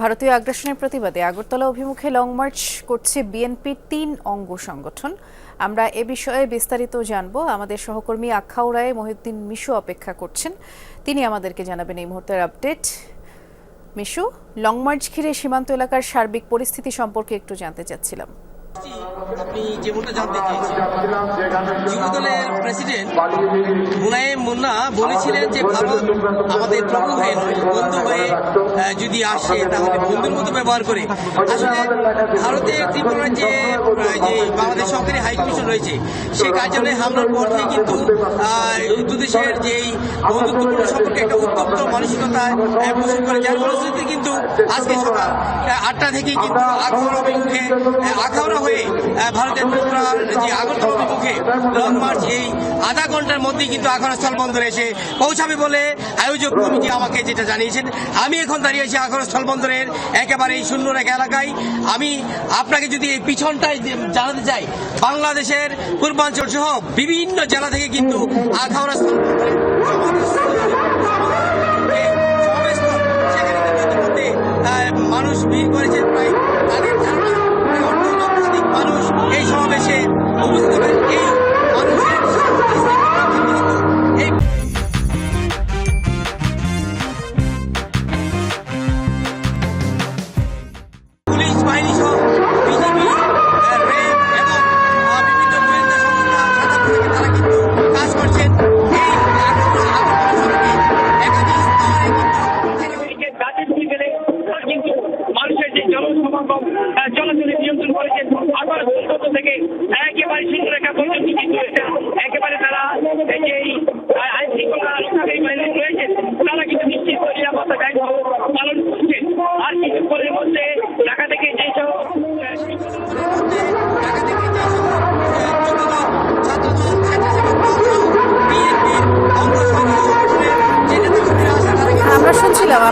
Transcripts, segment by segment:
ভারতীয় আগ্রাসনের প্রতিবাদে আগরতলা অভিমুখে লং মার্চ করছে বিএনপির তিন অঙ্গ সংগঠন। আমরা এ বিষয়ে বিস্তারিত জানব। আমাদের সহকর্মী আখাউড়ায় মহিউদ্দিন মিশু অপেক্ষা করছেন। তিনি আমাদেরকে জানাবেন এই মুহূর্তের আপডেট। মিশু, লং মার্চ ঘিরে সীমান্ত এলাকার সার্বিক পরিস্থিতি সম্পর্কে একটু জানতে চাচ্ছিলাম। ভারত যদি আসে, তাহলে বন্ধুর মতো ব্যবহার করে। আসলে ভারতের ত্রিপুরার যে বাংলাদেশ সরকারি হাইকমিশন রয়েছে, সেই কার্যালয়ে হামলার পর থেকে কিন্তু দুদেশের যেই বন্ধুত্বপূর্ণ সম্পর্কে একটা উত্তপ্ত মানসিকতা পোষণ করে যার ফলশ্রুতিতে কিন্তু আজকে সকাল আটটা থেকে কিন্তু আখাউড়া অভিমুখে আখাউড়া হয়ে ভারতের ত্রিপুরার যে আগরতলা অভিমুখে লং মার্চ এই আধা ঘণ্টার মধ্যেই কিন্তু আখাউড়া স্থলবন্দরে এসে পৌঁছাবে বলে আয়োজক কমিটি আমাকে যেটা জানিয়েছেন। আমি এখন দাঁড়িয়ে আছি আখাউড়া স্থলবন্দরের একেবারে এই শূন্য রেখা এলাকায়। আমি আপনাকে যদি এই পিছনটাই যে- জানাতে চাই বাংলাদেশের পূর্বাঞ্চল সহ বিভিন্ন জেলা থেকে কিন্তু আহ, মানুষ ভিড় করেছে প্রায় তাদের ধারণা অর্ধ লক্ষাধিক মানুষ এই সমাবেশে উপস্থিত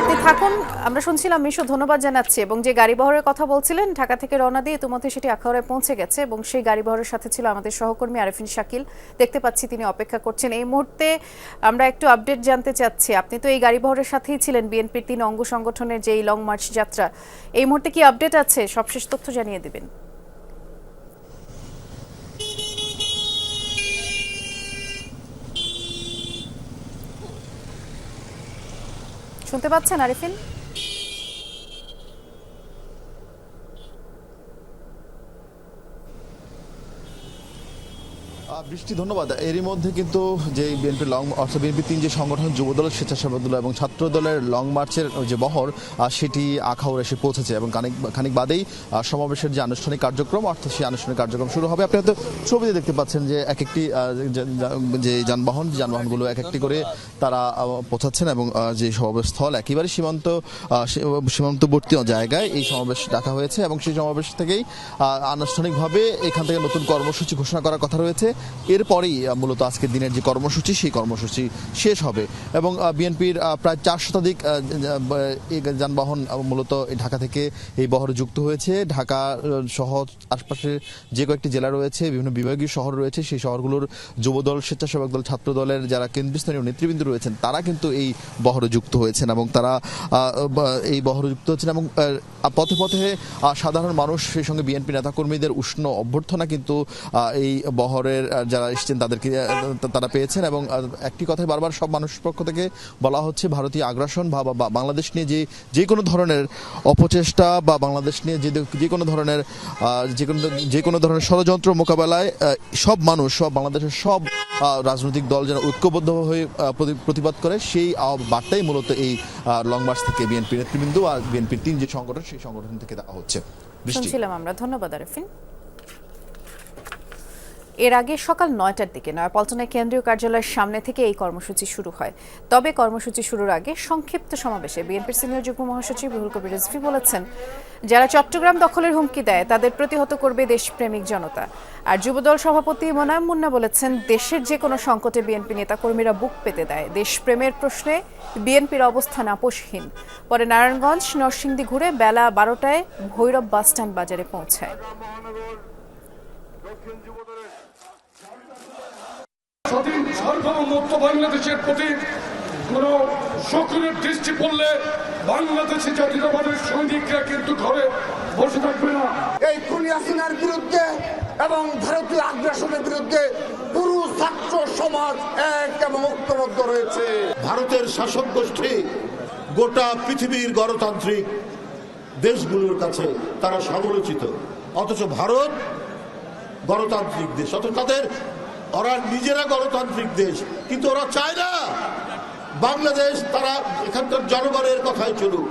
আপনি থাকুন, আমরা শুনছিলাম মিশু, ধন্যবাদ জানাচ্ছি। এবং যে গাড়ি বহরের কথা বলছিলেন, ঢাকা থেকে রওনা দিয়ে ইতিমধ্যে সেটি আখাউড়ায় পৌঁছে গেছে এবং সেই গাড়ি বহরের সাথে ছিল আমাদের সহকর্মী আরেফিন শাকিল। দেখতে পাচ্ছি তিনি অপেক্ষা করছেন। এই মুহূর্তে আমরা একটু আপডেট জানতে চাচ্ছি। আপনি তো এই গাড়ি বহরের সাথেই ছিলেন বিএনপির তিন অঙ্গ সংগঠনের যে এই লং মার্চ যাত্রা। এই মুহূর্তে কি আপডেট আছে? সবশেষ তথ্য জানিয়ে দিবেন। শুনতে পাচ্ছেন আরিফিন? বৃষ্টি, ধন্যবাদ। এরই মধ্যে কিন্তু যে বিএনপি লং, অর্থাৎ বিএনপি তিন যে সংগঠন যুবদল স্বেচ্ছাসেবক দল এবং ছাত্র দলের লং মার্চের যে বহর সেটি আখাউড় এসে পৌঁছেছে এবং খানিক খানিক বাদেই সমাবেশের যে আনুষ্ঠানিক কার্যক্রম, অর্থাৎ সেই আনুষ্ঠানিক কার্যক্রম শুরু হবে। আপনি হয়তো ছবিতে দেখতে পাচ্ছেন যে এক একটি যে- যানবাহন যানবাহনগুলো এক একটি করে তারা পৌঁছাচ্ছেন এবং যে সমাবেশ স্থল একেবারে সীমান্ত সীমান্তবর্তী জায়গায় এই সমাবেশ ডাকা হয়েছে এবং সেই সমাবেশ থেকেই আনুষ্ঠানিকভাবে এখান থেকে নতুন কর্মসূচি ঘোষণা করার কথা রয়েছে। এরপরেই মূলত আজকের দিনের যে কর্মসূচি, সেই কর্মসূচি শেষ হবে। এবং বিএনপির প্রায় চার শতাধিক যানবাহন মূলত ঢাকা থেকে এই বহরে যুক্ত হয়েছে। ঢাকা সহ আশপাশে যে কয়েকটি জেলা রয়েছে, বিভিন্ন বিভাগীয় শহর রয়েছে, সেই শহরগুলোর যুবদল, স্বেচ্ছাসেবক দল ছাত্র দলের যারা কেন্দ্রস্থানীয় নেতৃবৃন্দ রয়েছেন, তারা কিন্তু এই বহরে যুক্ত হয়েছেন এবং তারা এই বহরে যুক্ত হচ্ছেন এবং পথে পথে সাধারণ মানুষ, সেই সঙ্গে বিএনপি নেতাকর্মীদের উষ্ণ অভ্যর্থনা কিন্তু এই বহরের যারা এসছেন তাদেরকে তারা পেয়েছেন এবং একটি কথাই বারবার সব মানুষের পক্ষ থেকে বলা হচ্ছে, ভারতীয় আগ্রাসন বা বাংলাদেশ নিয়ে যে যে কোনো ধরনের অপচেষ্টা বা বাংলাদেশ নিয়ে যে যে কোনো ধরনের যে কোনো যে কোনো ধরনের ষড়যন্ত্র মোকাবেলায় সব মানুষ, সব বাংলাদেশের সব রাজনৈতিক দল যেন ঐক্যবদ্ধ হয়ে প্রতি- প্রতিবাদ করে, সেই বার্তাই মূলত এই লং মার্চ থেকে বিএনপি নেতৃবৃন্দ আর বিএনপির তিন যে সংগঠন, সেই সংগঠন থেকে দেওয়া হচ্ছে। শুনছিলাম আমরা। ধন্যবাদ, আরিফিন। এর আগে সকাল নয়টার দিকে নয়াপল্টনের কেন্দ্রীয় কার্যালয়ের সামনে থেকে এই কর্মসূচি শুরু হয়। তবে কর্মসূচি শুরুর আগে সংক্ষিপ্ত সমাবেশে বিএনপির সিনিয়র যুগ্ম মহাসচিব রুহুল কবির রিজভি বলেছেন, যারা চট্টগ্রাম দখলের হুমকি দেয়, তাদের প্রতিহত করবে দেশপ্রেমিক জনতা। আর যুবদল সভাপতি মোনায়েম মুন্না বলেছেন, দেশের যে কোনো সংকটে বিএনপি নেতাকর্মীরা বুক পেতে দেয়। দেশপ্রেমের প্রশ্নে বিএনপির অবস্থান আপোষহীন। পরে নারায়ণগঞ্জ, নরসিংদী ঘুরে বেলা বারোটায় ভৈরব বাসস্ট্যান্ড বাজারে পৌঁছায়। স্বাধীন সার্বভৌমত্ব বাংলাদেশের প্রতি কোন শকুনের দৃষ্টি পড়লে বাংলাদেশে জাতীয়তাবাদের সৈনিকরা কিন্তু ঘরে বসে থাকবে না। এই খুনি হাসিনার বিরুদ্ধে এবং ভারতীয় আগ্রাসনের বিরুদ্ধে পুরো ছাত্র সমাজ এক এবং ঐক্যবদ্ধ রয়েছে। ভারতের শাসক গোষ্ঠী গোটা পৃথিবীর গণতান্ত্রিক দেশগুলোর কাছে তারা সমালোচিত। অথচ ভারত গণতান্ত্রিক দেশ। অর্থাৎ তাদের, ওরা নিজেরা গণতান্ত্রিক দেশ, কিন্তু ওরা চায় না। বাংলাদেশ তারা এখানকার জনগণের কথাই চলুক।